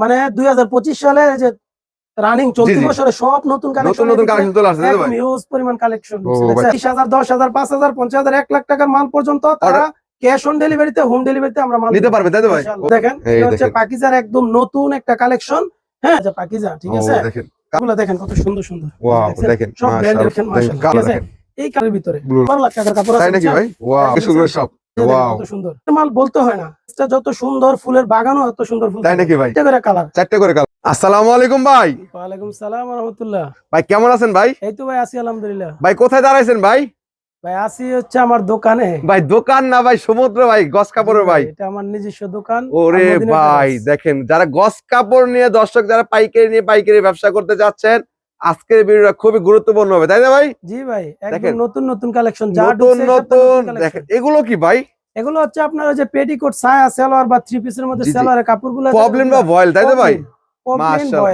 মানে দুই হাজার পঁচিশ সালে যে রানিং চলতি বছরে সব নতুন কালেকশন চলে আসছে ভাই। হিউজ পরিমাণ কালেকশন লাখ টাকার মাল পর্যন্ত তারা ক্যাশ অন ডেলিভারিতে হোম ডেলিভারিতে আমরা মাল নিতে। পারবে তাই তো ভাই? দেখেন এটা হচ্ছে পাকিজার একদম নতুন একটা কালেকশন হ্যাঁ যে পাকিজা ঠিক আছে? দেখেন। দেখেন কত সুন্দর সুন্দর। ওয়াও দেখেন? সব ব্র্যান্ডের দেখেন মাশাআল্লাহ। এই কালের ভিতরে Blue। বারো লাখ টাকার কাপড় আছে তাই নাকি ভাই? ওয়াও ঠিক সুন্দর সব। কত সুন্দর। মাল বলতে হয় না। যত সুন্দর ফুলের বাগানও এত সুন্দর ফুল তাই নাকি ভাই? করে কালার চারটে করে কালার আসসালামু আলাইকুম ভাই। ওয়ালাইকুম সালাম রহমতুল্লাহ। ভাই কেমন আছেন ভাই? এই তো ভাই আছি আলহামদুলিল্লাহ। ভাই কোথায় দাঁড়াইছেন ভাই? ভাই আসি হচ্ছে আমার দোকানে। ভাই দোকান না ভাই সমুদ্র ভাই গস কাপড়ের ভাই। এটা আমার নিজস্ব দোকান। ওরে ভাই দেখেন যারা গস কাপড় নিয়ে দর্শক যারা পাইকারি নিয়ে পাইকারি ব্যবসা করতে যাচ্ছেন আজকের ভিডিওটা খুবই গুরুত্বপূর্ণ হবে তাই না ভাই? জি ভাই একদম নতুন নতুন কালেকশন যা নতুন নতুন দেখেন এগুলো কি ভাই? এগুলো হচ্ছে আপনার ওই যে পেটিকোট সায়া সালোয়ার বা থ্রি পিসের মধ্যে। সালোয়ারের কাপড়গুলো প্রবলেম বা ভয়েল তাই তো ভাই? মাশাআল্লাহ।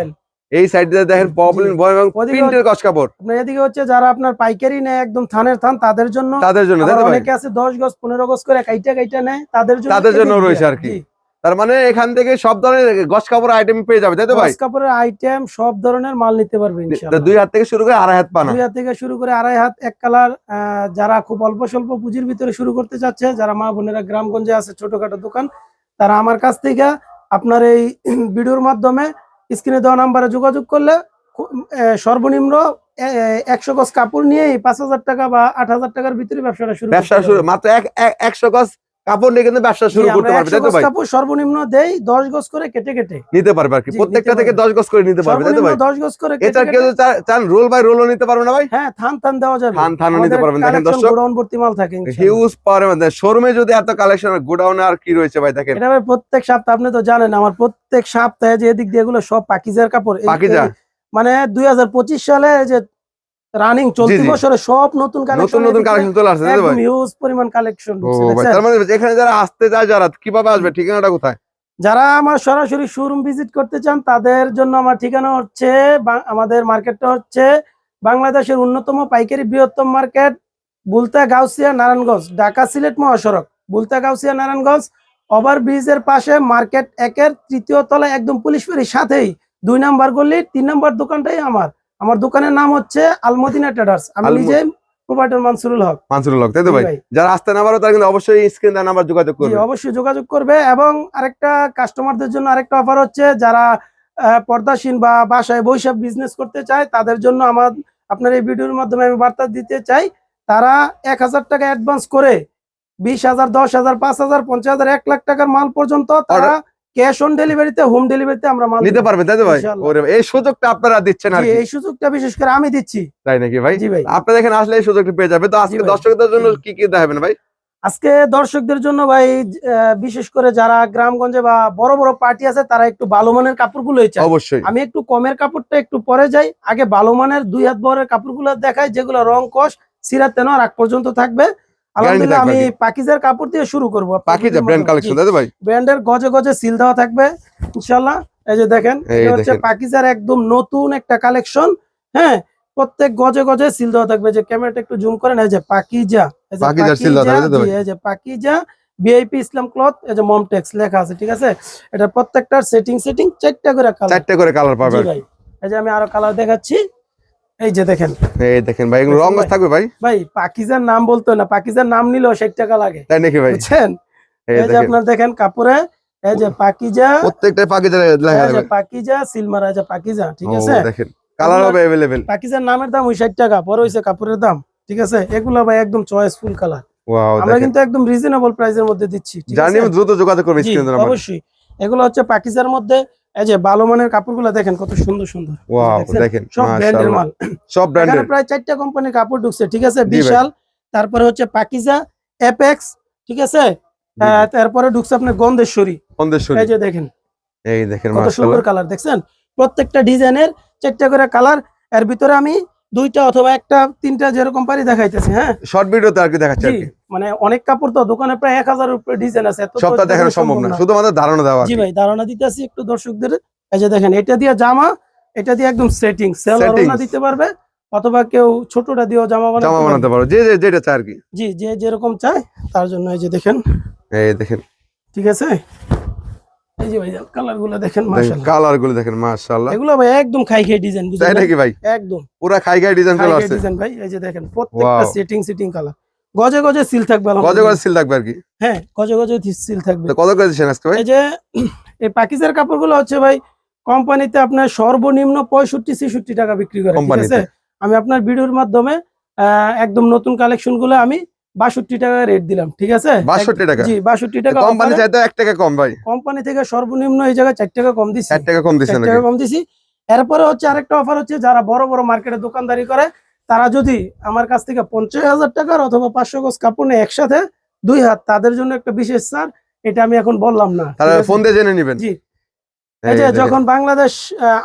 এই সাইডে দেখেন প্রবলেম ভয়েল এবং প্রিন্টের গস কাপড়। আপনার এদিকে হচ্ছে যারা আপনার পাইকারি নেয় একদম থানের থান তাদের জন্য তাদের জন্য অনেকে আছে দশ গজ পনেরো গজ করে কাইটা কাইটা নেয় তাদের জন্য তাদের জন্য রয়েছে আর কি। তার মানে এখান থেকে সব ধরনের গস কাপড় আইটেম পেয়ে যাবে তাই তো ভাই? গজ কাপড়ের আইটেম সব ধরনের মাল নিতে পারবে ইনশাআল্লাহ। দুই হাত থেকে শুরু করে আড়াই হাত পানা। দুই হাত থেকে শুরু করে আড়াই হাত এক কালার যারা খুব অল্প স্বল্প পুঁজির ভিতরে শুরু করতে চাচ্ছে যারা মা বোনেরা গ্রামগঞ্জে আছে ছোটখাটো দোকান তারা আমার কাছ থেকে আপনার এই ভিডিওর মাধ্যমে স্ক্রিনে দেওয়া নাম্বারে যোগাযোগ করলে সর্বনিম্ন একশো গজ কাপড় নিয়ে পাঁচ হাজার টাকা বা আট হাজার টাকার ভিতরে ব্যবসাটা শুরু ব্যবসা শুরু মাত্র এক এক- একশো গজ কাপড় নিয়ে কিন্তু ব্যবসা শুরু করতে পারবে তাই তো ভাই? কাপড় সর্বনিম্ন দেই দশ গজ করে কেটে কেটে। নিতে পারবে। আর কি প্রত্যেকটা থেকে পারবে। দশ গজ করে নিতে পারবে তাই তো ভাই? দশ গজ করে এটা কেউ চান রোল বাই রোলও নিতে পারবে না ভাই? হ্যাঁ থান থান দেওয়া যাবে। থান থানও নিতে পারবেন। দেখেন দর্শক গোডাউন ভর্তি মাল থাকে। হিউজ পাওয়ার শোরুমে যদি এত কালেকশন গোডাউনে আর কি রয়েছে ভাই দেখেন? এটা ভাই প্রত্যেক সপ্তাহে আপনি তো জানেন আমার প্রত্যেক সপ্তাহে যে এদিক দিয়ে এগুলো সব পাকিজার কাপড় পাকিজা। মানে দুই হাজার পঁচিশ সালে যে রানিং চলতি বছরে সব নতুন কালেকশন নতুন কালেকশন চলে আসছে ভাই। হিউজ পরিমাণ কালেকশন তার মানে এখানে যারা আসতে চায় যারা কীভাবে আসবে ঠিকানাটা কোথায়? যারা আমার সরাসরি শোরুম ভিজিট করতে চান তাদের জন্য আমার ঠিকানা হচ্ছে আমাদের মার্কেটটা হচ্ছে বাংলাদেশের অন্যতম পাইকারি বৃহত্তম মার্কেট বুলতা গাউসিয়া নারায়ণগঞ্জ ঢাকা সিলেট মহাসড়ক বুলতা গাউসিয়া নারায়ণগঞ্জ ওভার ব্রিজের পাশে মার্কেট একের তৃতীয় তলায় একদম পুলিশ ফেরির সাথেই দুই নাম্বার গলি তিন নাম্বার দোকানটাই আমার। আমার দোকানের নাম হচ্ছে আলমদিনা ট্রেডার্স। আমি নিজে প্রোভাইডার মানসুরুল হক। মানসুরুল হক তাই তো ভাই। যারা আসতে না পারো তারা কিন্তু অবশ্যই স্ক্রিন দেওয়া নাম্বার যোগাযোগ করবে। অবশ্যই যোগাযোগ করবে এবং আরেকটা কাস্টমারদের জন্য আরেকটা অফার হচ্ছে যারা পর্দাসীন বা বাসায় বৈশাখ বিজনেস করতে চায় তাদের জন্য আমার আপনার এই ভিডিওর মাধ্যমে আমি বার্তা দিতে চাই তারা এক হাজার টাকা অ্যাডভান্স করে বিশ হাজার দশ হাজার পাঁচ হাজার পঞ্চাশ হাজার এক লাখ টাকার মাল পর্যন্ত তারা ক্যাশ অন ডেলিভারিতে হোম ডেলিভারিতে আমরা মাল নিতে দিই। পারবে তাই তো ভাই? ওরে এই সুযোগটা আপনারা দিচ্ছেন আর কি। এই সুযোগটা বিশেষ করে আমি দিচ্ছি। তাই নাকি ভাই? জি ভাই। আপনারা এখানে আসলে এই সুযোগটা পেয়ে যাবে তো আজকে দর্শকদের জন্য কি কি দেখাবেন ভাই? আজকে দর্শকদের জন্য ভাই বিশেষ করে যারা গ্রামগঞ্জে বা বড় বড় পার্টি আছে তারা একটু ভালো মানের কাপড়গুলোই চায়। অবশ্যই। আমি একটু কমের কাপড়টা একটু পরে যাই। আগে ভালো মানের দুই হাত বহরের কাপড়গুলো দেখাই যেগুলো রং কষ সিরাত তেন রাগ পর্যন্ত থাকবে। আলহামদুলিল্লাহ আমি পাকিজার কাপড় দিয়ে শুরু করব। যা ব্র্যান্ড কালেকশন তো ভাই? ব্র্যান্ডের গজে গজে সিল দেওয়া থাকবে ইনশাল্লাহ এই যে দেখেন এটা হচ্ছে পাকিজার একদম নতুন একটা কালেকশন হ্যাঁ? প্রত্যেক গজে গজে সিল দেওয়া থাকবে। যে ক্যামেরাটা একটু জুম করেন এই যে পাকিজা পাকিজার seal দেওয়া থাকবে? এই যে পাকিজা ভিআইপি ইসলাম ক্লথ এই যে মমটেক্স লেখা আছে ঠিক আছে? এটা প্রত্যেকটার সেটিং সেটিং চারটা করে কালার চারটে করে কালার পাবে জি আর কি। ভাই এই যে আমি আরও কালার দেখাচ্ছি। এই যে দেখেন এই দেখেন ভাই এগুলো রং দেখছেন ভাই? থাকবে ভাই ভাই পাকিজার নাম বলতো না পাকিজার নাম নিলেও ষাট টাকা লাগে তাই নাকি ভাই বুঝছেন এই এই যে দেখেন আপনার দেখেন কাপড়ে এই যে পাকিজা প্রত্যেকটাই পাখি যা লেখা এই যে যাবে পাকিজা সিলমারা এই যে পাকিজা ঠিক ও, আছে দেখেন কালার হবে अवेलेबल পাকিজার নামের দাম ওই ষাট টাকা পরে হইছে কাপড়ের দাম ঠিক আছে এগুলো ভাই একদম চয়েসফুল কালার ওয়াও আমরা দেখেন কিন্তু একদম রিজনেবল প্রাইসের মধ্যে দিচ্ছি ঠিক জানি আছে আমি দ্রুত যোগাযোগ করবে জি, স্ক্রিনে নাম্বার অবশ্যই এগুলো হচ্ছে পাকিজার মধ্যে এই যে ভালো মানের কাপড়গুলো দেখেন কত সুন্দর সুন্দর। ওয়াও দেখেন সব ব্র্যান্ডের মাল। সব এখানে ব্র্যান্ডের প্রায় চারটা কোম্পানির কাপড় ঢুকছে ঠিক আছে? বিশাল। তারপরে হচ্ছে পাকিজা এপেক্স ঠিক আছে? আহ, তারপরে ঢুকছে আপনার গন্ধেশ্বরী। গন্ধেশ্বরী। এই যে দেখেন। এই দেখেন কত সুন্দর কালার দেখছেন? প্রত্যেকটা ডিজাইনের চারটা করে কালার। এর ভিতরে আমি দুইটা অথবা একটা তিনটা যেরকম পারি দেখাইতেছি হ্যাঁ? শর্ট ভিডিওতে আর কি দেখাচ্ছি মানে অনেক কাপড় তো দোকানে প্রায় এক হাজার উপরে ডিজাইন আছে সবটা দেখানো সম্ভব না শুধুমাত্র ধারণা দেওয়া জি ভাই ধারণা দিতেছি একটু দর্শকদের। এই যে দেখেন এটা দিয়ে জামা এটা দিয়ে একদম সেটিং সেল Settings। দিতে পারবে অথবা কেউ ছোটটা দিয়েও জামা বানাতে জামা বানাতে পারো যে যে- যেটা চাই আর কি। জি যে যেরকম চায় তার জন্য এই যে দেখেন। এই দেখেন। ঠিক আছে? এই যে কালারগুলো দেখেন মাশাআল্লাহ। কালার দেখেন মাশাআল্লাহ। এগুলো ভাই একদম খাই খাই ডিজাইন তাই নাকি ভাই? একদম। পুরা খাই খাই ডিজাইন খাই চলে ডিজাইন ভাই এই যে দেখেন প্রত্যেকটা সেটিং সেটিং কালার গজে গজে সিল থাকবে। সিল আর কি? হ্যাঁ গজে গজে সিল থাকবে। তো কত করে দিচ্ছেন আজকে ভাই? এই যে এই পাকিজের কাপড়গুলো হচ্ছে ভাই কোম্পানিতে আপনার সর্বনিম্ন পঁয়ষট্টি ছেষট্টি টাকা বিক্রি করে ঠিক কোম্পানিতে? আছে আমি আপনার ভিডিওর মাধ্যমে একদম নতুন কালেকশনগুলো আমি বাষট্টি টাকা রেট দিলাম ঠিক আছে? 62 টাকা? জি বাষট্টি টাকা কোম্পানি চাইতে এক টাকা কম ভাই। কোম্পানি থেকে সর্বনিম্ন এই জায়গায় চার টাকা কম দিচ্ছি চার টাকা কম টাকা কম দিছি। এরপরে হচ্ছে আরেকটা অফার হচ্ছে যারা বড় বড় মার্কেটে দোকানদারি করে তারা যদি আমার কাছ থেকে পঞ্চাশ হাজার টাকার অথবা পাঁচশো গজ কাপড় নেয় একসাথে দুই হাত তাদের জন্য একটা বিশেষ ছাড় এটা আমি এখন বললাম না? ফোন দিয়ে জেনে নেবেন। জি। এই এই যে যখন বাংলাদেশ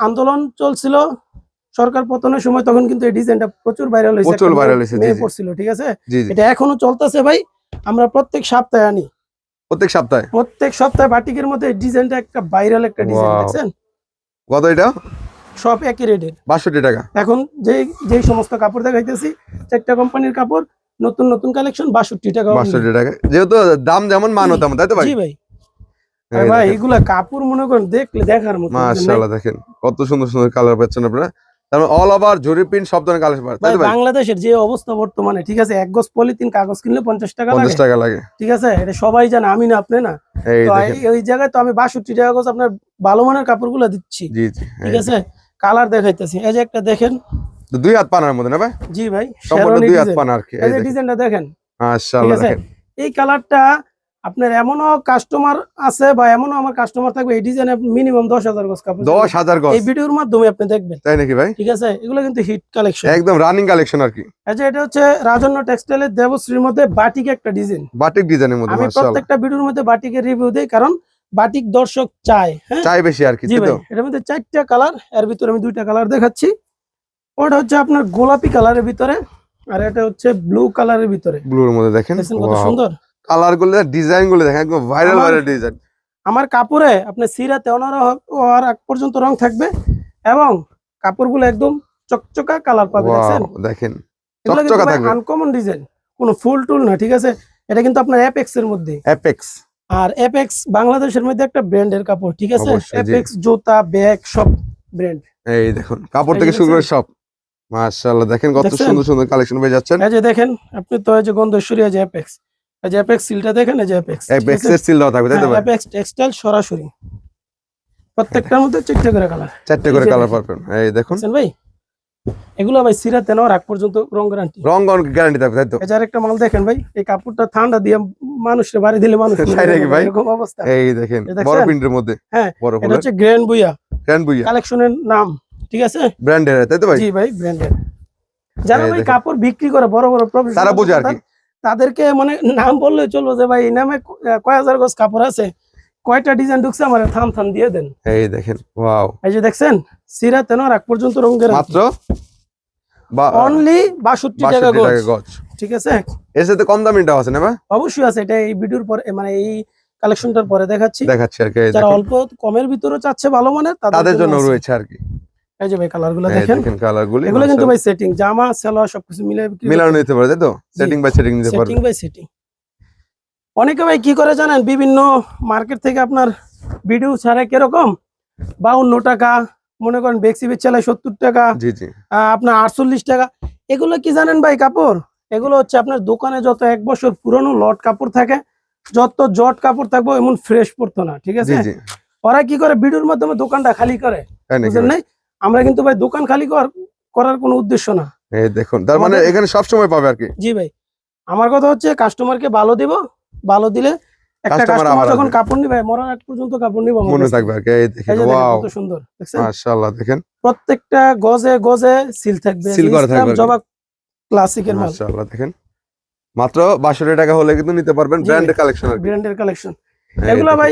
আন্দোলন চলছিল সরকার পতনের সময় তখন কিন্তু এই ডিজাইনটা প্রচুর ভাইরাল হয়েছে প্রচুর একটা মেয়ে- হয়েছে, মেয়ে পড়ছিল ঠিক আছে? এটা এখনও চলতেছে ভাই আমরা প্রত্যেক সপ্তাহে আনি। প্রত্যেক সপ্তাহে? প্রত্যেক সপ্তাহে বাটিকের মধ্যে এই ডিজাইনটা একটা ভাইরাল একটা ডিজাইন. দেখছেন? কত এটা? সব একই রেটের। বাষট্টি টাকা। এখন যে যেই সমস্ত কাপড় দেখাইতেছি চারটা কোম্পানির কাপড় নতুন নতুন কালেকশন বাষট্টি টাকা only। বাষট্টি টাকা। যেহেতু দাম যেমন মানও তেমন তাই তো ভাই? জি ভাই। ভাই এগুলা কাপড় মনে করেন দেখলে দেখার মতো মাশাআল্লাহ দেখেন কত সুন্দর সুন্দর কালার পাচ্ছেন আপনারা। তার অল ওভার জরি প্রিন্ট সব ধরনের বাংলাদেশের যে অবস্থা বর্তমানে ঠিক আছে? এক গজ পলিথিন কাগজ কিনলে পঞ্চাশ টাকা লাগে। পঞ্চাশ টাকা লাগে। ঠিক আছে? এটা সবাই জানে আমি না আপনি না। এই জায়গায় তো আমি বাষট্টি টাকা গজ আপনার ভালো মানের কাপড়গুলো দিচ্ছি। জি জি ঠিক আছে? কালার দেখাইতেছি। এই যে একটা দেখেন। দুই হাত পানার মধ্যে না ভাই? জি ভাই সম্পূর্ণ দুই হাত ডিজাইন। পানা আর কি এই ডিজাইনটা দেখেন। মাশাআল্লাহ ঠিক আছে? দেখেন। এই কালারটা আপনার এমনও কাস্টমার আছে বা এমনও আমার কাস্টমার থাকবে এই ডিজাইনে মিনিমাম দশ হাজার গজ কাপড় দশ হাজার গজ। এই ভিডিওর মাধ্যমে আপনি দেখবেন। তাই নাকি ভাই? ঠিক আছে? এগুলো কিন্তু হিট কালেকশন একদম রানিং কালেকশন আর কি। যে এটা হচ্ছে রাজন্য টেক্সটাইলের দেবশ্রীর মধ্যে বাটিক একটা ডিজাইন বাটিক ডিজাইনের মধ্যে আমি প্রত্যেকটা ভিডিওর মধ্যে বাটিকের রিভিউ দেই কারণ বাটিক দর্শক চায় হ্যাঁ? চাই বেশি আর কি জি ভাই তো? এটার মধ্যে চারটা কালারের ভিতরে আমি দুইটা কালার দেখাচ্ছি। ওটা হচ্ছে আপনার গোলাপি কালারের ভিতরে আর এটা হচ্ছে ব্লু কালারের ভিতরে। ব্লুর মধ্যে দেখেন। কত সুন্দর? কালারগুলো ডিজাইনগুলো দেখেন একদম ভাইরাল ভাইরাল ডিজাইন আমার কাপড়ে আপনার সিরাতে অনারা হওয়ার আগ পর্যন্ত রং থাকবে এবং কাপড়গুলো একদম চকচকা কালার পাবে দেখেন চকচকা থাকবে। আনকমন ডিজাইন কোনো ফুল টুল না ঠিক আছে? এটা কিন্তু আপনার অ্যাপেক্স এর মধ্যে। অ্যাপেক্স আর অ্যাপেক্স বাংলাদেশের মধ্যে একটা ব্র্যান্ডের কাপড় ঠিক আছে? অ্যাপেক্স জুতা ব্যাগ সব ব্র্যান্ড এই দেখুন কাপড় থেকে শুরু করে সব। মাশাআল্লাহ দেখেন কত সুন্দর সুন্দর কালেকশন পেয়ে যাচ্ছেন? এই যে দেখেন আপনি তো এই যে গন্ধেশ্বরী এই যে অ্যাপেক্স অ্যাপেক্স সিলটা দেখেন এই যে অ্যাপেক্স সিল দেওয়া থাকবে তাই তো অ্যাপেক্স টেক্সটাইল সরাসরি। প্রত্যেকটার মধ্যে চারটে করে কালার চারটে করে কালার পাবেন। এই দেখুন। ভাই? এগুলো ভাই সিরাতে নেওয়ার আগ পর্যন্ত রং গ্যারান্টি রং গ্যারান্টি থাকবে তাই তো? আরেকটা মাল দেখেন ভাই এই কাপড়টা ঠান্ডা দিয়ে মানুষের বাড়ি দিলে মানুষ ভাই? এরকম অবস্থা। এই দেখেন বড় প্রিন্টের মধ্যে। হ্যাঁ, বড় এটা হচ্ছে গ্র্যান্ড বুইয়া গ্র্যান্ড বুইয়া কালেকশনের নাম ঠিক আছে? ব্র্যান্ডের তাই তো ভাই? জি ভাই ব্র্যান্ডের যারা ভাই কাপড় বিক্রি করে বড় বড় প্রফেশনাল তারা বোঝে আর কি। তাদেরকে মানে নাম বললে চলবো যে ভাই এই নামে কয় হাজার গজ কাপড় আছে? কয়টা ডিজাইন ঢুকছে আমার? থাম থাম দিয়ে দেন। এই দেখেন ওয়াও। এই যে দেখছেন সিরাতে নেওয়ার আগ পর্যন্ত রঙের মাত্র? বা অনলি বাষট্টি টাকা 62 টাকা গজ। ঠিক আছে? এর সাথে কম দামিটাও আছে না অবশ্যই আছে এটা এই ভিডিওর পরে মানে এই কালেকশনটার পরে দেখাচ্ছি। দেখাচ্ছি আর কি যারা অল্প কমের ভিতরে চাচ্ছে ভালো মানের তাদের জন্য রয়েছে আর কি। এই যে ভাই কালারগুলো দেখেন দেখেন কালার গুলি এগুলো কিন্তু ভাই সেটিং জামা সালোয়ার সবকিছু মিলে মিলানো নিতে তাই তো? সেটিং বাই সেটিং নিতে পারবে। সেটিং বাই সেটিং অনেকে ভাই কি করে জানেন বিভিন্ন মার্কেট থেকে আপনার ভিডিও ছাড়ে কীরকম? বাউন্ন টাকা মনে করেন সত্তর টাকা জি জি। আপনার আটচল্লিশ টাকা। এগুলো কি জানেন ভাই কাপড়? এগুলো হচ্ছে আপনার দোকানে যত এক বছর পুরনো লট কাপড় থাকে যত জট কাপড় থাকব এমন ফ্রেশ পড়তো না ঠিক আছে? জি। ওরা কি করে ভিডিওর মাধ্যমে দোকানটা খালি করে বুঝলেন ভাই? নাই? আমরা কিন্তু ভাই দোকান খালি কর- করার কোনো উদ্দেশ্য না। এই দেখুন তার মানে এখানে সব সময় পাবে আর কি? জি ভাই। আমার কথা হচ্ছে কাস্টমারকে ভালো দিব ভালো দিলে একটা Customer কাস্টমার যখন কাপড় নিবে মরার আগ পর্যন্ত কাপড় নিব মনে থাকবে আর কি এই দেখেন এই যে দেখেন ওয়াও কত সুন্দর দেখছেন? মাশাআল্লাহ দেখেন। প্রত্যেকটা গজে গজে সিল থাকবে Seal করা ইসলাম থাকবে জবা ক্লাসিকের মাল। মাশাআল্লাহ দেখেন। মাত্র 62 টাকা হলে কিন্তু নিতে পারবেন ব্র্যান্ডের কালেকশন আর ব্র্যান্ডের কালেকশন এগুলো। ভাই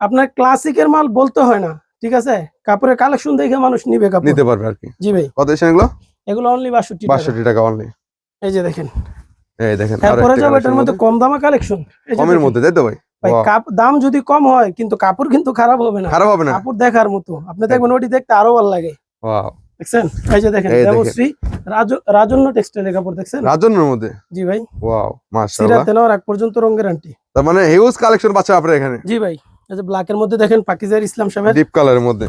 আপনার ক্লাসিকের মাল বলতে হয় না ঠিক আছে? কাপড়ের কালেকশন দেখে মানুষ নিবে কাপড়। নিতে পারবে আর কি। জি ভাই। কত এসেন এগুলো? এগুলো অনলি বাষট্টি টাকা। 62 টাকা অনলি এই যে দেখেন। এই দেখেন আরও এরপরে একটা যাব এটার মধ্যে কম দামা কালেকশন কমের মধ্যে তাই তো ভাই? ভাই কাপ দাম যদি কম হয় কিন্তু কাপড় কিন্তু খারাপ হবে না। খারাপ হবে না। কাপড় দেখার মতো। আপনি দেখবেন ওটি দেখতে আরও ভালো লাগে। ওয়াও দেখছেন? এই যে দেখেন দেবশ্রী রাজ- রাজন্য টেক্সটাইলের কাপড় দেখছেন? রাজন্যর মধ্যে? জি ভাই। ওয়াও মাশাআল্লাহ। সিরাতে নেওয়ার আগ পর্যন্ত রং গ্যারান্টি তার মানে হিউজ কালেকশন পাচ্ছে আপনার এখানে। জি ভাই। এই যে ব্ল্যাকের মধ্যে দেখেন পাকিজার ইসলাম সাহেবের ডিপ কালারের মধ্যে।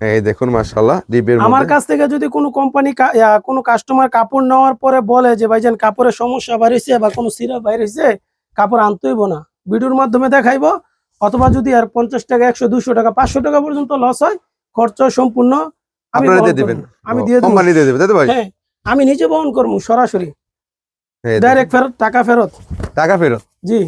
এই দেখুন মাশাআল্লাহ ডিপের আমার কাছ থেকে যদি কোনো কোম্পানি কোনো কাস্টমার কাপড় নেওয়ার পরে বলে যে ভাইজান কাপড়ের সমস্যা হয়েছে বা কোনো কাপড় আনতেইব না। ভিডিওর মাধ্যমে দেখাইবো। অথবা যদি আর পঞ্চাশ টাকা একশো দুশো টাকা পাঁচশো টাকা পর্যন্ত লস হয় খরচ সম্পূর্ণ আমি আমি দিয়ে দেবো। কোম্পানি দিয়ে দেবে ভাই? হ্যাঁ আমি নিজে বহন করব সরাসরি। ডাইরেক্ট ফেরত টাকা ফেরত। টাকা ফেরত? জি।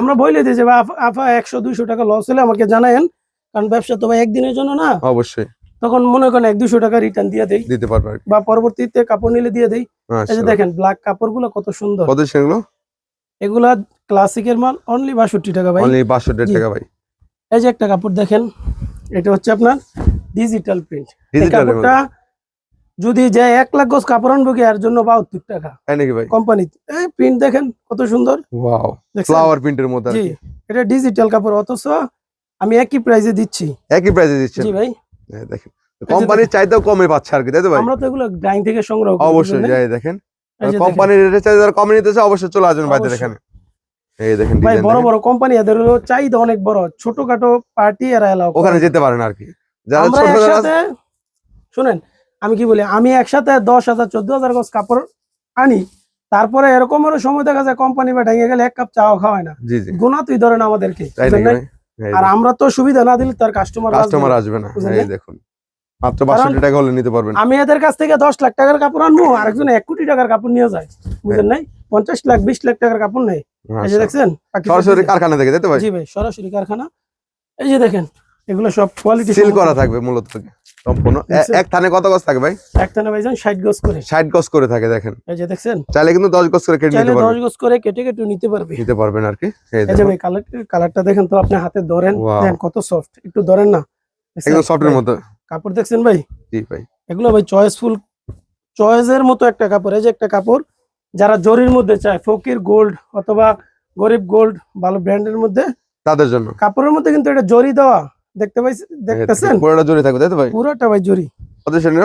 আমরা বলে ভাই, আফা- আফা একশো দুইশো টাকা লস হলে আমাকে জানায়েন কারণ ব্যবসা তো ভাই একদিনের জন্য না। অবশ্যই। তখন মনে করেন এক দুশো টাকা রিটার্ন দিয়ে দেই। দিতে পারবে। বা পরবর্তীতে কাপড় নিলে দিয়ে দেই। এই যে দেখেন ব্ল্যাক কাপড়গুলো কত সুন্দর। কত সেগুলো? এগুলা ক্লাসিকের মাল অনলি বাষট্টি টাকা ভাই। অনলি বাষট্টি টাকা ভাই। এই যে একটা কাপড় দেখেন এটা হচ্ছে আপনার ডিজিটাল প্রিন্ট এই কাপড়টা যদি যে এক লাখ গজ কাপড় আনব কি এর জন্য বাহাত্তর টাকা। নাকি ভাই? কোম্পানি এই প্রিন্ট দেখেন কত সুন্দর। ওয়াও? ফ্লাওয়ার প্রিন্টের মধ্যে আর এটা ডিজিটাল কাপড় অথচ আমি একই প্রাইসে দিচ্ছি। একই প্রাইসে দিচ্ছেন। জি ভাই। এই দেখেন। কোম্পানির চাইতেও কমে পাচ্ছে আর কি তাই তো ভাই? আমরা তো এগুলো ডাইং থেকে সংগ্রহ করি অবশ্যই যাই দেখেন। কোম্পানির রেটে চাই যারা কমে নিতেছে অবশ্যই চলে আসবেন ভাইদের অবশ্যই। এখানে এই দেখেন ভাই বড় বড় কোম্পানি এদের চাহিদা অনেক বড়। ছোটখাটো পার্টি এরা এলাও ওখানে যেতে পারেন আর কি। যারা ছোট যারা একসাথে শুনেন আমি কি বলি আমি একসাথে দশ হাজার চোদ্দ হাজার গজ কাপড় আনি তারপরে এরকমেরও সময় দেখা যায় কোম্পানি বা ভেঙে গেলে এক কাপ চাও খাওয়ায় না। গুণা তুই ধরেন আমাদেরকে আর আমরা তো সুবিধা না দিলে তার কাস্টমার কাস্টমার আসবে না এই? দেখুন। মাত্র বাষট্টি টাকা হলে নিতে পারবেন। আমি এদের কাছ থেকে দশ লাখ টাকার কাপড় আনব আরেকজন 1 কোটি টাকার কাপড় নিয়ে যায় বুঝেন নাই? পঞ্চাশ লাখ বিশ লাখ টাকার কাপড় নেই এই যে দেখেন দেখছেন? সরাসরি কারখানা থেকে যেতে ভাই জি ভাই সরাসরি কারখানা। এই যে দেখেন এগুলো সব কোয়ালিটি সিল করা থাকবে মূলত। সম্পূর্ণ? এক থানে কত গজ থাকে ভাই? ভাইজান ষাট গজ করে। ষাট গজ করে থাকে দেখেন। এই যে দেখছেন? চাইলে কিন্তু দশ গজ করে কেটে নিতে গজ করে কেটে কেটে নিতে পারবে। নিতে পারবেন আর কি। এই এই যে ভাই কালার কালারটা দেখেন তো আপনি হাতে ধরেন। দেখেন কত সফট একটু ধরেন না। একদম সফটের মতো। কাপড় দেখছেন ভাই? জি ভাই। এগুলো ভাই চয়েসফুল চয়েসের মতো একটা কাপড়। এই যে একটা কাপড় যারা জরির মধ্যে চায় ফকির গোল্ড অথবা গরিব গোল্ড ভালো ব্র্যান্ডের মধ্যে তাদের জন্য। কাপড়ের মধ্যে কিন্তু এটা জরি দেওয়া দেখতে পাইছেন এই দেখতেছেন? পুরোটা জড়িয়ে থাকবে তাই তো ভাই? পুরোটা ভাই জরি। কত শ্রেণির?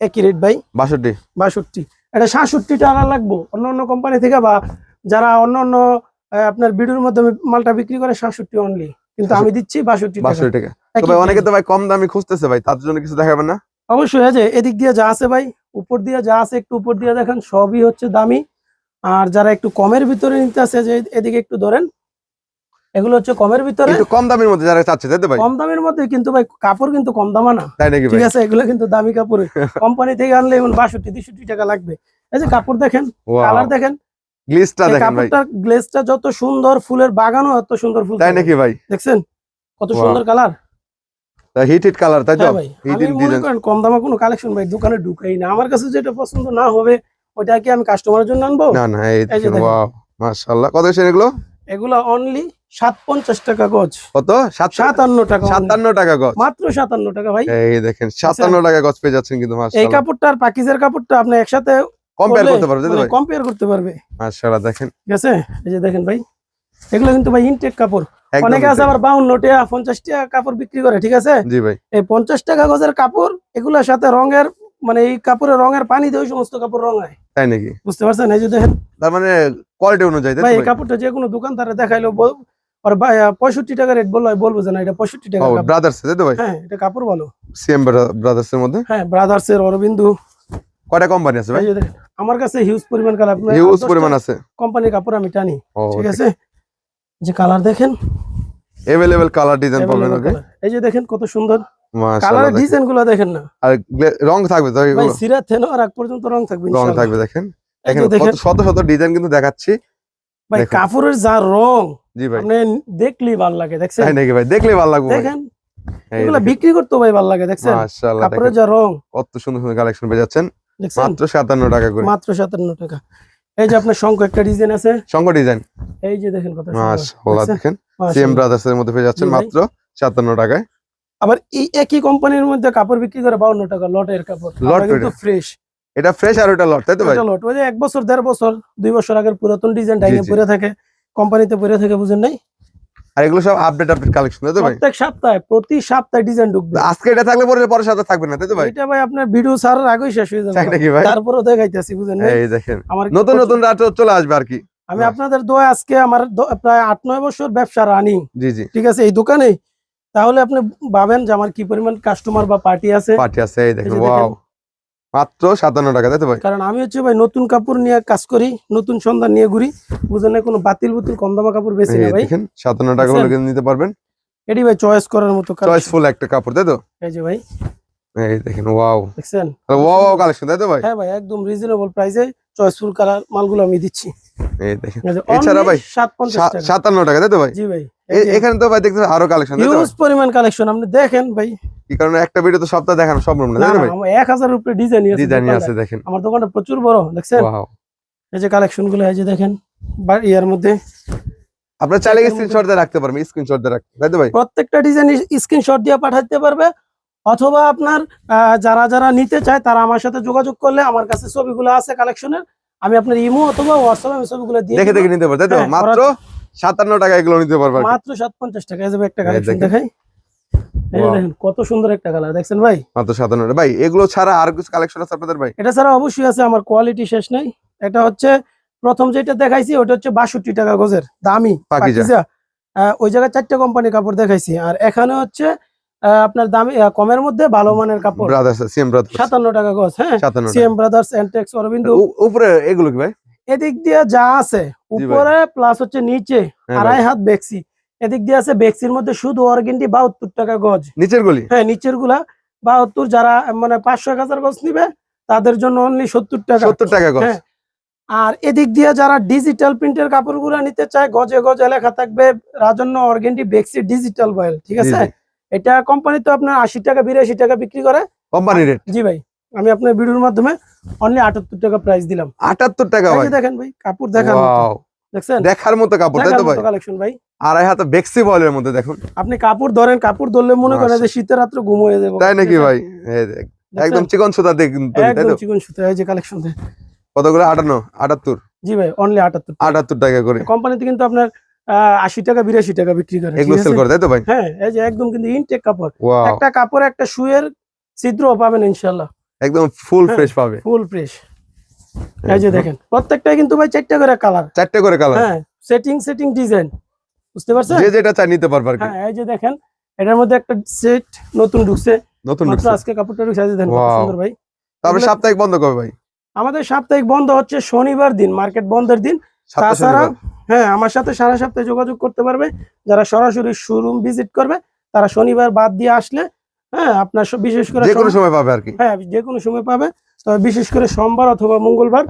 একই রেট ভাই। বাষট্টি। বাষট্টি। এটা সাতষট্টি টাকা লাগবো। অন্য অন্য কোম্পানি থেকে বা যারা অন্য অন্য আপনার বিডুর মাধ্যমে মালটা বিক্রি করে সাতষট্টি অনলি কিন্তু আমি দিচ্ছি বাষট্টি টাকা। বাষট্টি টাকা। তো ভাই অনেকে তো ভাই কম দামি খুঁজতেছে ভাই তার জন্য কিছু দেখাবেন না? অবশ্যই যে এদিক দিয়ে যা আছে ভাই উপর দিয়ে যা আছে একটু উপর দিয়ে দেখেন সবই হচ্ছে দামি। আর যারা একটু কমের ভিতরে নিতে আছে যে এদিকে একটু ধরেন এগুলো হচ্ছে কমের ভিতরে। একটু কম দামের মধ্যে যারা চাচ্ছে তাই তো ভাই? কম দামের মধ্যে কিন্তু ভাই কাপড় কিন্তু কম দামা না। তাই নাকি ঠিক আছে এগুলো কিন্তু দামি কাপড়। কোম্পানি থেকে আনলে এমন বাষট্টি তেষট্টি টাকা লাগবে। এই যে কাপড় দেখেন কালার দেখেন। গ্লিসটা এই দেখেন ভাই। কাপড়টার গ্লেজটা যত সুন্দর ফুলের বাগানও এত সুন্দর ফুল তাই নাকি ভাই? দেখছেন? কত সুন্দর কালার। হিট হিট কালার তাই তো? হ্যাঁ ভাই হিট হিট মনে ডিজাইন কম দামে কোনো কালেকশন ভাই দোকানে ঢুকাই না। আমার কাছে যেটা পছন্দ না হবে ওটা কি আমি কাস্টমারের জন্য আনব? না না এই যে। ওয়াও মাশাআল্লাহ। কত এগুলো? এগুলো অনলি সাত পঞ্চাশ টাকা গজ। কত? সাত সাতান্ন টাকা। only। সাতান্ন টাকা গজ। মাত্র সাতান্ন টাকা ভাই। এই দেখেন সাতান্ন টাকা গজ পেয়ে যাচ্ছেন কিন্তু এই কাপড়টা আর পাকিজের কাপড়টা আপনি একসাথে কম্পেয়ার করতে পারবে ভাই কম্পেয়ার করতে পারবে। মাশাআল্লাহ দেখেন। ঠিক আছে? এই যে দেখেন ভাই এগুলো কিন্তু ভাই ইনটেক কাপড়। অনেকে আছে আবার টাকা কাপড় বিক্রি করে ঠিক আছে? জি ভাই। এই পঞ্চাশ টাকা গজের কাপড় এগুলোর সাথে রঙের মানে এই কাপড়ের রঙের পানি দিয়ে ওই সমস্ত কাপড় রং হয় তাই নাকি? বুঝতে পারছেন? এই যে দেখেন। তার মানে কোয়ালিটি অনুযায়ী ভাই এই কাপড়টা যে কোনো দোকানদারে দেখাইলো আর পঁয়ষট্টি টাকা রেট বলল বলব যে না এটা পঁয়ষট্টি টাকা ও ব্রাদার্স তাই তো ভাই? হ্যাঁ এটা কাপড় ভালো। সিএম ব্রাদার্স এর মধ্যে? হ্যাঁ ব্রাদার্স এর অরবিন্দু। কয়টা কোম্পানি আছে ভাই? আমার কাছে হিউজ পরিমাণ কালার হিউজ পরিমাণ আছে। কোম্পানির কাপড় আমি টানি। ঠিক আছে? যে কালার দেখেন। এভেলেবেল কালার ডিজাইন পাবেন ওকে এই যে দেখেন কত সুন্দর। কালারের ডিজাইনগুলো দেখেন না। আর রং থাকবে তো ভাই সিরা থেনো আর আগ পর্যন্ত রং থাকবে রং থাকবে দেখেন। দেখেন কত শত শত ডিজাইন কিন্তু দেখাচ্ছি। ভাই কাপড়ের যা রং জি ভাই। আপনি দেখলেই ভালো লাগে দেখছেন? তাই নাকি ভাই? ভালো লাগবে দেখেন? এগুলো বিক্রি করতে ভাই ভালো লাগে দেখছেন? মাশাআল্লাহ কাপড়ের যা রং। কত সুন্দর সুন্দর কালেকশন পেয়ে যাচ্ছেন। মাত্র সাতান্ন টাকা করে। মাত্র সাতান্ন টাকা। এই যে আপনার শঙ্খ একটা ডিজাইন আছে? শঙ্কর ডিজাইন। এই যে দেখেন কত মাশাআল্লাহ দেখেন। সিএম ব্রাদার্স এর মধ্যে পেয়ে যাচ্ছেন মাত্র সাতান্ন টাকায়। আবার এই একই কোম্পানির মধ্যে কাপড় বিক্রি করে বাউন্ন টাকা লটের কাপড়। লট কিন্তু ফ্রেশ এটা ফ্রেশ আর ওটা লট তাই তো ভাই? লট ওই যে এক বছর দেড় বছর দুই বছর আগের পুরাতন ডিজাইন জি। পরে থাকে কোম্পানিতে পরে থাকে বুঝেন নাই? আর এগুলো সব আপডেট আপডেট কালেকশন তাই তো ভাই? প্রত্যেক সপ্তাহে প্রতি সপ্তাহে ডিজাইন ঢুকবে। আজকে এটা থাকলে পরে পরের সাথে থাকবে না তাই তো ভাই? এটা ভাই আপনার ভিডিও ছাড়ার আগেই শেষ হয়ে তাই যাবে নাকি ভাই? তারপরেও দেখাইতেছি বুঝেন নাই? এই দেখেন আমার নতুন নতুন রাত চলে আসবে আর কি। আমি আপনাদের দোয়া আজকে আমার প্রায় আট নয় বছর ব্যবসা রানিং জি জি। ঠিক আছে এই দোকানে তাহলে আপনি ভাবেন যে আমার কি পরিমাণ কাস্টমার বা পার্টি আছে। পার্টি আছে এই দেখেন ওয়াও। মাত্র সাতান্ন টাকা তাই তো ভাই? কারণ আমি হচ্ছে ভাই নতুন কাপড় নিয়ে কাজ করি নতুন সন্ধান নিয়ে ঘুরি বুঝলেন না কোনো বাতিল বুতিল কম দামা কাপড় বেশি না ভাই। দেখেন সাতান্ন টাকা হলে কিন্তু নিতে পারবেন। এটি ভাই চয়েস করার মতো। চয়েসফুল একটা কাপড় তাই তো? এই যে ভাই। এই দেখেন ওয়াও দেখছেন? ওয়াও ওয়াও কালেকশন তাই তো ভাই? হ্যাঁ ভাই একদম রিজনেবল প্রাইসে চয়েসফুল কালার মালগুলো আমি দিচ্ছি। এই দেখেন। এই যে এছাড়া ভাই, 750 টাকা। তাই তো ভাই? জি ভাই এখানে তো ভাই দেখতে আরও কালেকশন তাই হিউজ পরিমাণ কালেকশন আপনি দেখেন ভাই। কি কারণে? একটা ভিডিও তো সপ্তাহ দেখানো সম্ভব না না তাই ভাই? আমার এক হাজারের উপরে ডিজাইন আছে ডিজাইন আছে দেখেন। আমার দোকানটা প্রচুর বড় দেখছেন? ওয়াও এই যে কালেকশনগুলো এই যে দেখেন বা ইয়ার মধ্যে। আপনার চাইলে স্ক্রিনশট দিয়ে রাখতে পারবেন স্ক্রিনশট দিয়ে রাখতে তাই তো ভাই? প্রত্যেকটা ডিজাইন স্ক্রিনশট দিয়ে পাঠাতে পারবে অথবা আপনার যারা যারা নিতে চায় তারা আমার সাথে যোগাযোগ করলে আমার কাছে ছবিগুলো আছে কালেকশনের আমি আপনার ইমো অথবা হোয়াটসঅ্যাপে আমি ছবিগুলো দিয়ে দেখে দেখে নিতে পারবেন তাই তো? হ্যাঁ, মাত্র সাতান্ন টাকা এগুলো নিতে পারবেন মাত্র সাত পঞ্চাশ টাকা। এই যে ভাই একটা কালেকশন। দেখাই। কত সুন্দর একটা কালার দেখছেন ভাই? মাত্র সাতান্ন টাকা। ভাই এগুলো ছাড়া আর কিছু কালেকশন আছে আপনাদের ভাই? এটা ছাড়া অবশ্যই আছে আমার কোয়ালিটি শেষ নাই। এটা হচ্ছে প্রথম যেটা দেখাইছি ওটা হচ্ছে বাষট্টি টাকা গজের দামি পাকিজা। ওই জায়গায় চারটে কোম্পানি কাপড় দেখাইছি। আর এখানে হচ্ছে আপনার দামি কমের মধ্যে ভালো মানের কাপড়। ব্রাদার্স সিএম ব্রাদার্স সাতান্ন টাকা গজ হ্যাঁ? সিএম ব্রাদার্স এন্টেক্স অরবিন্দু উপরে এগুলো কি ভাই? এদিক দিয়ে যা আছে উপরে প্লাস হচ্ছে নিচে হ্যাঁ আড়াই হাত বেক্সি। এদিক দিয়ে আছে বেক্সির মধ্যে শুধু অর্গেন্ডি বাহাত্তর টাকা গজ। নিচের গুলি? হ্যাঁ নিচেরগুলা। বাহাত্তর যারা মানে পাঁচশো এক হাজার গজ নিবে তাদের জন্য অনলি সত্তর টাকা। সত্তর টাকা গজ। হ্যাঁ। আর এদিক দিয়ে যারা ডিজিটাল প্রিন্টের কাপড়গুলো নিতে চায় গজে গজে লেখা থাকবে রাজন্য অর্গেন্ডি বেক্সি ডিজিটাল বয়েল ঠিক আছে। এটা কোম্পানি তো আপনার আশি টাকা বিরাশি টাকা বিক্রি করে। কোম্পানি রেট জি ভাই আমি আপনার ভিডিওর মাধ্যমে অনলি আটাত্তর টাকা প্রাইস দিলাম। আটাত্তর টাকা ভাই। দেখেন ভাই কাপড় দেখছেন? দেখার মতো কাপড় তাই তো ভাই? কালেকশন ভাই। আড়াই হাতে বেক্সি বলের মধ্যে দেখুন। আপনি কাপড় ধরেন কাপড় ধরলে মনে করেন যে শীতের রাত্রে ঘুম হয়ে যাবে। তাই নাকি ভাই? এই দেখ, একদম চিকন সুতা দিয়ে কিন্তু তাই তো? চিকন সুতা এই যে কালেকশন কতগুলো? আটান্ন আটাত্তর। জি ভাই অনলি আটাত্তর আটাত্তর টাকা করে। কোম্পানিতে কিন্তু আপনার আশি টাকা বিরাশি টাকা বিক্রি করে এগুলো সেল করে তাই তো ভাই? হ্যাঁ এই যে একদম কিন্তু ইনটেক কাপড়। একটা কাপড় একটা শুয়ের ছিদ্র পাবেন ইনশাল্লাহ একদম ফুল হ্যাঁ। ফ্রেশ পাবে। ফুল ফ্রেশ এই যে দেখেন প্রত্যেকটাই কিন্তু ভাই চারটা করে কালার চারটে করে কালার হ্যাঁ সেটিং সেটিং ডিজাইন বুঝতে পারছেন? যে যেটা চাই নিতে পারবে হ্যাঁ এই যে দেখেন এটার মধ্যে একটা সেট নতুন ঢুকছে। নতুন ঢুকছে। আজকে কাপড়টা ঢুকছে দেখেন সুন্দর ভাই। তারপরে সাপ্তাহিক বন্ধ করবে ভাই? আমাদের সাপ্তাহিক বন্ধ হচ্ছে শনিবার দিন মার্কেট বন্ধের দিন। তাছাড়া হ্যাঁ আমার সাথে সারা সপ্তাহে যোগাযোগ করতে পারবে। যারা সরাসরি শোরুম ভিজিট করবে তারা শনিবার বাদ দিয়ে আসলে হ্যাঁ আপনার বিশেষ করে যে কোনো সময় পাবে আর কি। হ্যাঁ যে কোনো সময় পাবে। তবে বিশেষ করে সোমবার অথবা মঙ্গলবার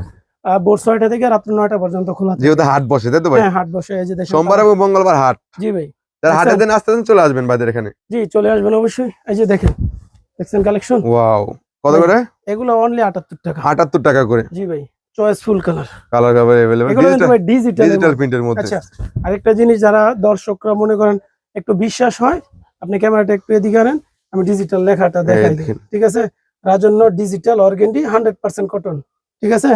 ভোর ছয়টা থেকে রাত্র নয়টা পর্যন্ত খোলা যেহেতু হাট বসে তাই তো ভাই? হ্যাঁ হাট বসে এই যে সোমবার এবং মঙ্গলবার হাট। জি ভাই। যারা আচ্ছা। হাটের দিন আসতে চলে আসবেন ভাইদের এখানে? জি চলে আসবেন অবশ্যই। এই যে দেখেন দেখছেন কালেকশন ওয়াও কত করে? এগুলো অনলি আটাত্তর টাকা। আটাত্তর টাকা করে। জি ভাই। Choice full colour colour cover ভাই ডিজিটাল ডিজিটাল প্রিন্টের মধ্যে। আচ্ছা আরেকটা জিনিস যারা দর্শকরা মনে করেন একটু বিশ্বাস হয় আপনি ক্যামেরাটা একটু এদিকে আনেন আমি ডিজিটাল লেখাটা দেখাই দেখেন। ঠিক আছে? রাজন্য digital organdie hundred percent cotton ঠিক আছে?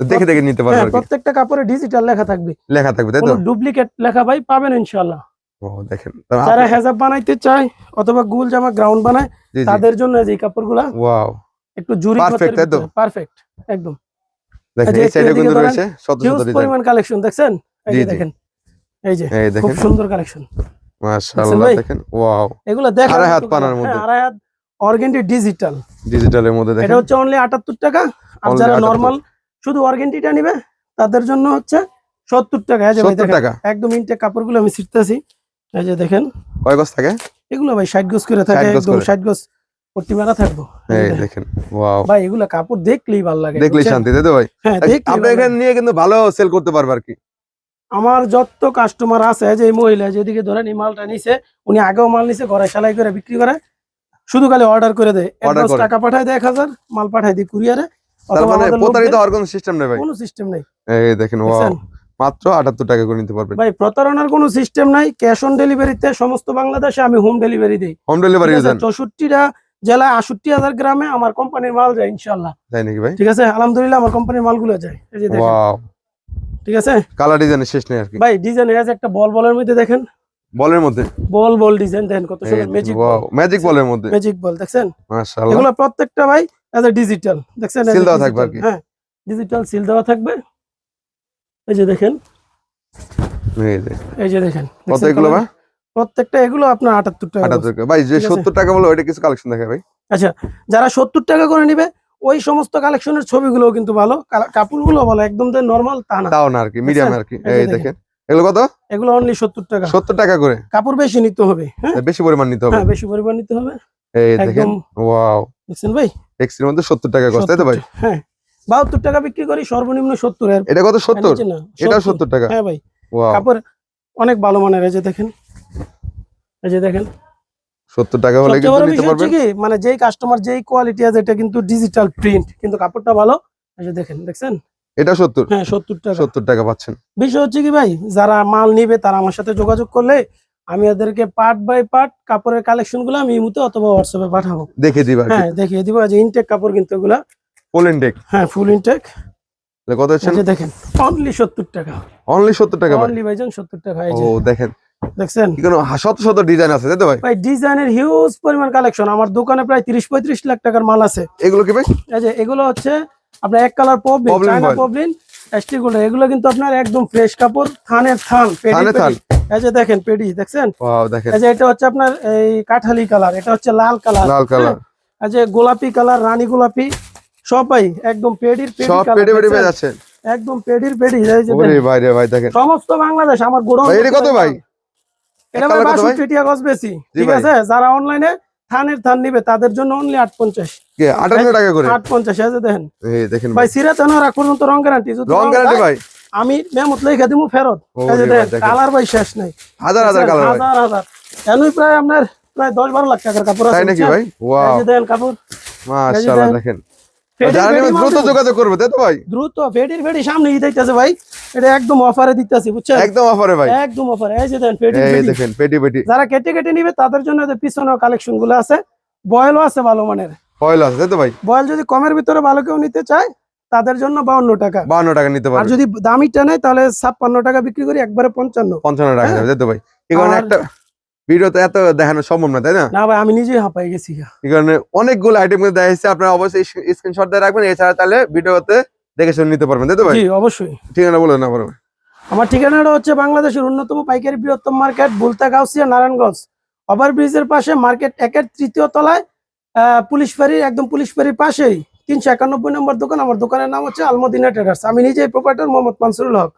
দেখে দেখে নিতে পারবে হ্যাঁ প্রত্যেকটা কাপড়ে ডিজিটাল লেখা থাকবে। লেখা থাকবে তাই তো? ডুপ্লিকেট লেখা ভাই পাবেন ইনশাল্লাহ ও দেখেন। যারা হেজাব বানাইতে চায় অথবা গুল জামা গ্রাউন্ড বানায় তাদের জন্য এই কাপড়গুলা ওয়াও একটু জুরি তাই তো? পারফেক্ট একদম। দেখেন এই সাইডে কিন্তু রয়েছে শত শত ডিজাইন পরিমাণ কালেকশন দেখছেন? এই যে দেখেন এই যে খুব সুন্দর কালেকশন মাশাআল্লাহ দেখেন ওয়াও। এগুলো দেখা আড়াই হাত পানার মধ্যে। আড়াই হাত ডিজিটাল ডিজিটালের মধ্যে এটা হচ্ছে অনলি আটাত্তর টাকা আর যারা 78 নর্মাল শুধু অর্গেন্ডিটা নিবে তাদের জন্য হচ্ছে সত্তর টাকা। এই যে 70 দেখেন, টাকা? একদম ইনটেক কাপড়গুলো আমি ছিটতেছি। এই যে দেখেন। কয় গজ থাকে? এগুলো ভাই ষাট গোজ করে থাকে 60 একদম ষাট গোজ। পট্টি মারা থাকব এই দেখেন। দেখেন ওয়াও ভাই এগুলা কাপড় দেখলেই ভালো লাগে দেখলেই শান্তি তাই তো ভাই। হ্যাঁ আপনি এখানে নিয়ে কিন্তু ভালো সেল করতে পারবে আর কি। আমার যত কাস্টমার আছে যে এই মহিলা যেদিকে ধরেন এই মালটা নিছে উনি আগেও মাল নিছে ঘরে সেলাই করে বিক্রি করে শুধু খালি অর্ডার করে দেয়। টাকা পাঠায় দেয় এক হাজার মাল পাঠায় দিই কুরিয়ারে তার মানে প্রতারিত হওয়ার কোনো সিস্টেম নেই ভাই। কোনো সিস্টেম নেই। এই দেখেন ওয়াও মাত্র আটাত্তর টাকা করে নিতে পারবেন। ভাই প্রতারণার কোনো সিস্টেম নাই। ক্যাশ অন ডেলিভারিতে সমস্ত বাংলাদেশে আমি হোম ডেলিভারি দিই। হোম ডেলিভারি চৌষট্টিটা জেলায় আষট্টি হাজার গ্রামে আমার কোম্পানির মাল যায় ইনশাল্লাহ তাই নাকি ভাই? ঠিক আছে? আলহামদুলিল্লাহ আমার কোম্পানির মালগুলো যায়। এই যে দেখেন। ঠিক আছে? কালার ডিজাইনের শেষ নেই আর কি। ভাই ডিজাইন এজ একটা বল বলের মধ্যে দেখেন। বলের মধ্যে? বল বল ডিজাইন দেখেন কত সুন্দর। ম্যাজিক ওয়াও ম্যাজিক বলের মধ্যে। ম্যাজিক বল দেখছেন? মাশাআল্লাহ। এগুলো প্রত্যেকটা ভাই এজ ডিজিটাল দেখছেন? Seal দেওয়া থাকবে আর কি। হ্যাঁ। ডিজিটাল সিল দেওয়া থাকবে। এই যে দেখেন। এই যে। দেখেন। কত এগুলো ভাই? প্রত্যেকটা এগুলো আপনার আটাত্তর টাকা আটাত্তর ভাই যে সত্তর টাকা বলো ওইটা কিছু কালেকশন দেখা ভাই। আচ্ছা যারা সত্তর টাকা করে নিবে ওই সমস্ত কালেকশনের ছবিগুলো কিন্তু ভালো। কাপড়গুলো ভালো একদম যে নর্মাল তা না। তাও না আর কি মিডিয়াম আর কি। এই দেখেন। এগুলো কত? এগুলো অনলি সত্তর টাকা। সত্তর টাকা করে? কাপড় বেশি নিতে হবে হ্যাঁ? বেশি পরিমাণ নিতে হবে। হ্যাঁ বেশি পরিমাণ নিতে হবে। এই দেখেন ওয়াও দেখছেন ভাই? এক্সের মধ্যে সত্তর টাকা কষ্ট তাই তো ভাই? হ্যাঁ। বাহাত্তর টাকা বিক্রি করি সর্বনিম্ন সত্তর এর এটা কত সত্তর? নিচে না, এটা 70 সত্তর টাকা। হ্যাঁ ভাই। ওয়াও কাপড় অনেক ভালো মানের এই যে দেখেন। এই যে দেখেন। সত্তর টাকা হলে কিন্তু নিতে পারবেন। মানে যেই কাস্টমার যেই কোয়ালিটি আছে এটা কিন্তু ডিজিটাল প্রিন্ট কিন্তু কাপড়টা ভালো। এই যে দেখেন দেখছেন? এটা সত্তর? হ্যাঁ সত্তর টাকা। সত্তর টাকা পাচ্ছেন। বিষয় হচ্ছে কি ভাই যারা মাল নিবে তারা আমার সাথে যোগাযোগ করলে আমি ওদেরকে পার্ট বাই পার্ট কাপড়ের কালেকশনগুলো আমি ইমুতে অথবা হোয়াটসঅ্যাপে পাঠাবো। দেখে দিবা হ্যাঁ দেখিয়ে দিব। যে ইনটেক কাপড় কিন্তু এগুলা। পোলেন ডেক হ্যাঁ ফুল ইনটেক কত হচ্ছে দেখেন অনলি সত্তর টাকা। অনলি সত্তর টাকা অনলি ভাইজান সত্তর টাকা এই ও দেখেন। দেখছেন? শত শত ডিজাইন আছে তাই তো ভাই? ভাই ডিজাইনের হিউজ পরিমাণ কালেকশন আমার দোকানে প্রায় তিরিশ পঁয়ত্রিশ লাখ টাকার মাল আছে। এগুলো কি ভাই? এই যে এগুলো হচ্ছে আপনার এক colour Poplin China foil। ST gold এগুলো কিন্তু আপনার একদম ফ্রেশ কাপড় থানের থান পেডি থানে। এই যে দেখেন পেডি দেখছেন? ওয়াও দেখেন। এই যে এটা হচ্ছে আপনার এই কাঠালি কালার এটা হচ্ছে লাল কালার লাল কালার এই যে গোলাপি কালার রানী গোলাপি সবাই একদম পেডির পেডি কালার পেটে দেখছেন? পেয়ে যাচ্ছে একদম পেডির পেডি এই যে ওরে ভাই রে ভাই দেখেন। সমস্ত বাংলাদেশ আমার গোডাউন ভাই, এটা কত ভাই? এটা ভাই কালার কত ভাই? বাষট্টি টাকা গজ বেশি ঠিক আছে? যারা অনলাইনে থানের থান নিবে তাদের জন্য অনলি আট পঞ্চাশ কে আটান্ন টাকা করে? আট পঞ্চাশ দেখেন। এই দেখেন ভাই সিরা তেন রাখ পর্যন্ত রং গ্যারান্টি রং গ্যারান্টি ভাই। আমি মেমত লেখা দিব ফেরত। এই যে দেখেন। কালার ভাই শেষ নাই। হাজার হাজার কালার হাজার হাজার। এনই প্রায় আপনার প্রায় লাখ টাকার কাপড় আছে তাই নাকি বুঝছেন? ভাই? এই যে দেখেন কাপড়। মাশাআল্লাহ দেখেন। দ্রুত। যোগাযোগ করবে তাই তো ভাই? দ্রুত ফেডির ফেডি সামনে ঈদ আইতাছে ভাই। এটা একদম অফারে দিতেছি বুঝছেন? একদম অফারে ভাই। একদম অফারে এই যে দেখেন ফেডি এই দেখেন পেটি পেটি। যারা কেটে কেটে নিবে তাদের জন্য যে পিছনেও কালেকশনগুলো আছে। বয়েলও আছে ভালো মানের। ফয়েল আছে তাই তো ভাই? বয়েল যদি কমের ভিতরে ভালো কেউ নিতে চায় তাদের জন্য বাউন্ন টাকা। বান্ন টাকা নিতে আর যদি দামিটা নেয় তাহলে ছাপ্পান্ন টাকা বিক্রি করি একবারে পঞ্চান্ন। পঞ্চান্ন টাকা হ্যাঁ। যাবে তাই তো ভাই? এই কারণে একটা ভিডিওতে এত দেখানো সম্ভব না তাই না? না ভাই আমি নিজেই হাঁপাই গেছি। এই কারণে অনেকগুলো আইটেম কিন্তু দেখা যাচ্ছে আপনারা অবশ্যই স্ক্রিনশট দিয়ে রাখবেন। এছাড়া তাহলে ভিডিওতে দেখে শুনে নিতে পারবেন তাই তো ভাই? জি অবশ্যই। ঠিকানা বলে না পারবেন আমার ঠিকানাটা হচ্ছে বাংলাদেশের অন্যতম পাইকারি বৃহত্তম মার্কেট বুলতা গাউসিয়া নারায়ণগঞ্জ। ওভারব্রিজের পাশে মার্কেট একের তৃতীয় তলায় আহ, পুলিশ ফাঁড়ি একদম পুলিশ ফাঁড়ির পাশেই তিনশো একানব্বই নম্বর দোকান। আমার দোকানের নাম হচ্ছে আলমদিনা ট্রেডার্স। আমি নিজেই প্রোপাইটার মোহাম্মদ মানসুরুল হক।